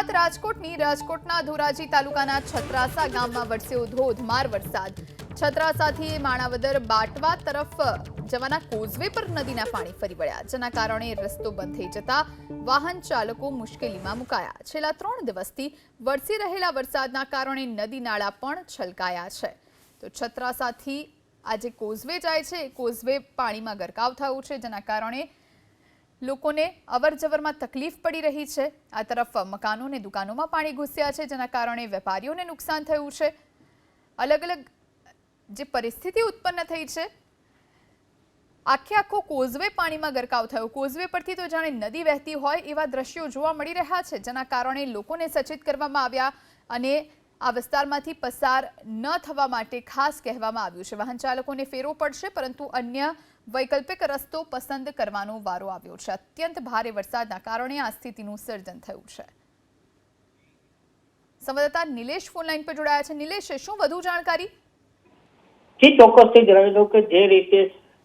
વાત રાજકોટની રાજકોટના ધોરાજી તાલુકાના છત્રાસા ગામમાં વરસ્યો ધોધમાર વરસાદ. છત્રાસાથી માણાવદર બાટવા તરફ જવાના કોઝવે પર નદીના પાણી ફરી વળ્યા, જેના કારણે રસ્તો બંધ થઈ જતા વાહન ચાલકો મુશ્કેલીમાં મુકાયા. છેલ્લા ત્રણ દિવસથી વરસી રહેલા વરસાદના કારણે નદી નાળા પણ છલકાયા છે. તો છત્રાસાથી આજે કોઝવે જાય છે. કોઝવે પાણીમાં ગરકાવ થયું છે, જેના કારણે લોકોને અવર જવરમાં તકલીફ પડી રહી છે. આ તરફ મકાનો અને દુકાનોમાં પાણી ઘૂસ્યા છે, જેના કારણે વેપારીઓને નુકસાન થયું છે. અલગ અલગ જે પરિસ્થિતિ ઉત્પન્ન થઈ છે, આખે આખો કોઝવે પાણીમાં ગરકાવ થયો. કોઝવે પરથી તો જાણે નદી વહેતી હોય એવા દ્રશ્યો જોવા મળી રહ્યા છે, જેના કારણે લોકોને સચેત કરવામાં આવ્યા અને આ વિસ્તારમાંથી પસાર ન થવા માટે ખાસ કહેવામાં આવ્યું છે. વાહન ચાલકોને ફેરવો પડશે, પરંતુ અન્ય વૈકલ્પિક રસ્તો પસંદ કરવાનો વારો આવ્યો છે. અત્યંત ભારે વરસાદના કારણે આ સ્થિતિનું સર્જન થયું છે. સંવાદદાતા નિલેશ ફોનલાઈન પર જોડાયા છે. નિલેશ, શું વધુ જાણકારી? જી, ચોક્કસથી જણાવી દઉં કે જે રીતે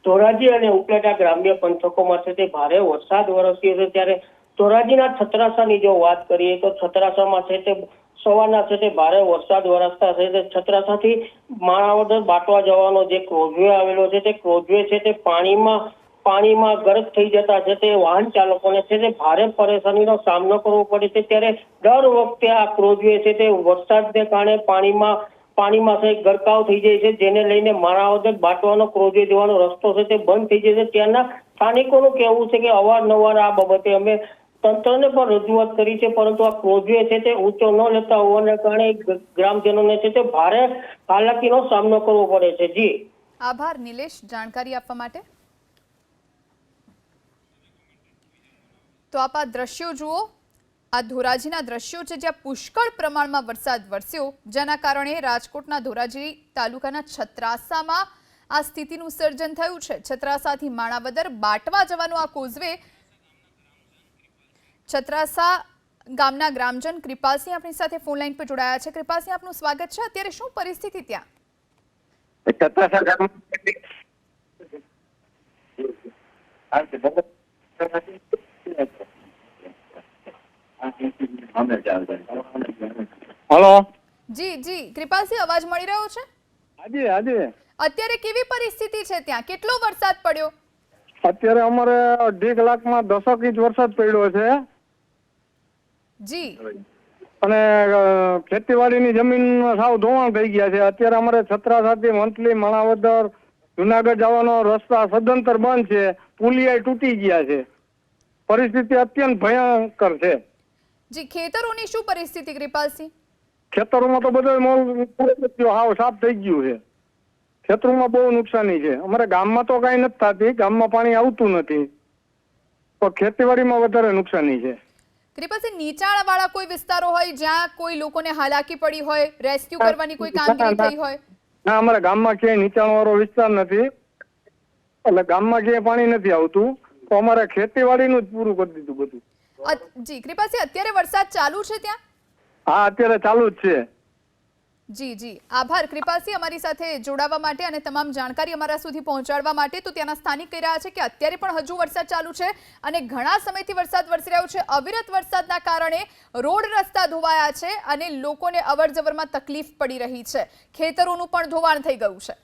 ધોરાજી અને ઉપલેટા ગ્રામ્ય પંથકોમાં છે, તે ભારે વરસાદ વરસ્યો છે. ત્યારે ધોરાજીના છત્રાસાની જો વાત કરીએ, તો છત્રાસામાં છે તે સવારના છે તે ભારે વરસાદ વરસતા છે તે છત્રાસાથી માણાવદર બાટવા જવાનો જે ક્રોઝવે આવેલો છે તે ક્રોઝવે છે તે પાણીમાં પાણીમાં ગરક થઈ જતા છે તે વાહન ચાલકોને છે તે ભારે પરેશાનીનો સામનો કરવો પડે છે ત્યારે દર વખતે આ ક્રોઝવે છે તે વરસાદને કારણે પાણીમાં પાણીમાં છે ગરકાવ થઈ જાય છે જેને લઈને માણાવદર બાટવાનો ક્રોઝવે જવાનો રસ્તો છે તે બંધ થઈ જાય છે. ત્યાંના સ્થાનિકોનું કહેવું છે કે અવારનવાર આ બાબતે અમે તંત્રને પણ રજૂઆત કરી છે, પરંતુ આ ક્રોઝવે છે તે ઊંચો ન લેતા હોવાને કારણે ગ્રામજનોને છે તે ભારે હાલાકીનો સામનો કરવો પડે છે. જી. આભાર નિલેશ, જાણકારી આપવા માટે. તો આપ આ દ્રશ્યો જુઓ. આ ધોરાજીના દ્રશ્યો છે જ્યાં પુષ્કળ પ્રમાણમાં વરસાદ વરસ્યો, જેના કારણે રાજકોટના ધોરાજી તાલુકાના છત્રાસામાં આ સ્થિતિનું સર્જન થયું છે. છત્રાસાથી માણાવદર બાટવા જવાનો આ કોઝવે છત્રાસા ગામના ગ્રામજન કૃપાલસિંહ આપણી સાથે ફોન લાઈન પર જોડાયા છે. કૃપાલસિંહ આપનું સ્વાગત છે. અત્યારે શું પરિસ્થિતિ ત્યાં? છત્રાસા ગામમાં હલો? જી જી. કૃપાલસિંહ અવાજ મળી રહ્યો છે? હાજી હાજી અત્યારે કેવી પરિસ્થિતિ છે ત્યાં? કેટલો વરસાદ પડ્યો? અત્યારે અમારે અઢી કલાકમાં દસક ઇંચ વરસાદ પડ્યો છે. જી. અને ખેતીવાડીની જમીન સાવ ધોવાણ થઈ ગયા છે. અત્યારે અમારે છત્રાસાથી મંથલી માણાવદર જુનાગઢ જવાનો રસ્તા સદંતર બંધ છે. પુલિયા તૂટી ગયા છે. પરિસ્થિતિ અત્યંત ભયંકર છે. જી ખેતરોની શું પરિસ્થિતિ કૃપાલસિંહ ખેતરોમાં તો બધો મોલ હાવ સાફ થઈ ગયું છે. ખેતરોમાં બહુ નુકસાની છે. અમારે ગામમાં તો કાંઈ નથી થતી. ગામમાં પાણી આવતું નથી. પણ ખેતીવાડીમાં વધારે નુકસાની છે. કૃપાલસિંહ નીચાણવાળા કોઈ વિસ્તારો હોય જ્યાં કોઈ લોકોને હાલાકી પડી હોય રેસ્ક્યુ કરવાની કોઈ કામગીરી થઈ હોય? ના અમારા ગામમાં ક્યાંય નીચાણવાળો વિસ્તાર નથી. એટલે ગામમાં ક્યાંય પાણી નથી આવતું. તો અમારે ખેતીવાડીનું જ પૂરું કરી દીધું બધું. જી કૃપાસી અત્યારે વરસાદ ચાલુ છે ત્યાં? હા અત્યારે ચાલુ જ છે. જી જી. આભાર. કૃપાસી અમારી સાથે જોડાવા માટે અને તમામ જાણકારી અમારા સુધી પહોંચાડવા માટે. તો ત્યાંના સ્થાનિક કહી રહ્યા છે કે અત્યારે પણ હજુ વરસાદ ચાલુ છે અને ઘણા સમયથી વરસાદ વરસી રહ્યો છે. અવિરત વરસાદના કારણે રોડ રસ્તા ધોવાયા છે અને લોકોને અવરજવરમાં તકલીફ પડી રહી છે. ખેતરોનું પણ ધોવાણ થઈ ગયું છે.